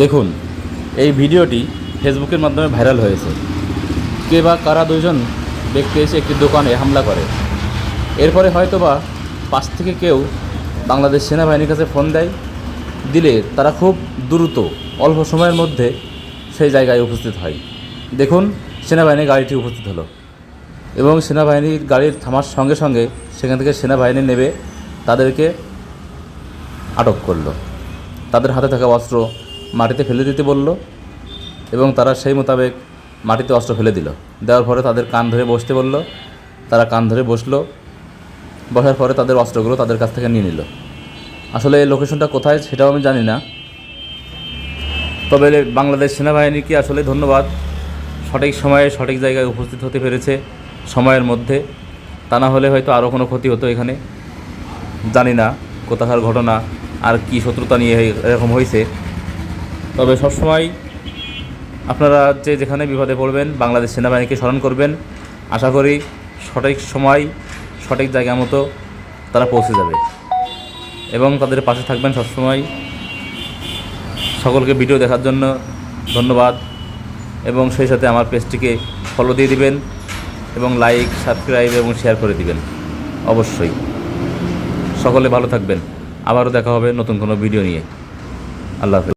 দেখুন, এই ভিডিওটি ফেসবুকের মাধ্যমে ভাইরাল হয়েছে। কে বা কারা দুজন ব্যক্তি এসে একটি দোকানে হামলা করে। এরপরে হয়তো বা পাশ থেকে কেউ বাংলাদেশ সেনাবাহিনীর কাছে ফোন দেয়, দিলে তারা খুব দ্রুত, অল্প সময়ের মধ্যে সেই জায়গায় উপস্থিত হয়। দেখুন সেনাবাহিনীর গাড়িটি উপস্থিত হলো এবং সেনাবাহিনীর গাড়ির থামার সঙ্গে সঙ্গে সেখান থেকে সেনাবাহিনী নেবে, তাদেরকে আটক করল। তাদের হাতে থাকা অস্ত্র মাটিতে ফেলে দিতে বলল এবং তারা সেই মোতাবেক মাটিতে অস্ত্র ফেলে দিল। দেওয়ার পরে তাদের কান ধরে বসতে বলল। তারা কান ধরে বসল। বসার পরে তাদের অস্ত্রগুলো তাদের কাছ থেকে নিয়ে নিল। আসলে এই লোকেশনটা কোথায় সেটাও আমি জানি না। তবে বাংলাদেশ সেনাবাহিনীকে আসলে ধন্যবাদ। সঠিক সময়ে সঠিক জায়গায় উপস্থিত হতে পেরেছে সময়ের মধ্যে। তা না হলে হয়তো আরও কোনো ক্ষতি হতো এখানে। জানি না কোথাকার ঘটনা আর কি শত্রুতা নিয়ে এরকম হয়েছে। তবে সবসময় আপনারা যে যেখানে বিপদে পড়বেন, বাংলাদেশ সেনাবাহিনীকে স্মরণ করবেন। আশা করি সঠিক সময়, সঠিক জায়গা মতো তারা পৌঁছে যাবে। এবং তাদের পাশে থাকবেন সবসময়। সকলকে ভিডিও দেখার জন্য ধন্যবাদ। এবং সেই সাথে আমার পেজটিকে ফলো দিয়ে দিবেন এবং লাইক সাবস্ক্রাইব এবং শেয়ার করে দিবেন। অবশ্যই। সকলে ভালো থাকবেন। আবারও দেখা হবে নতুন কোনো ভিডিও নিয়ে। আল্লাহ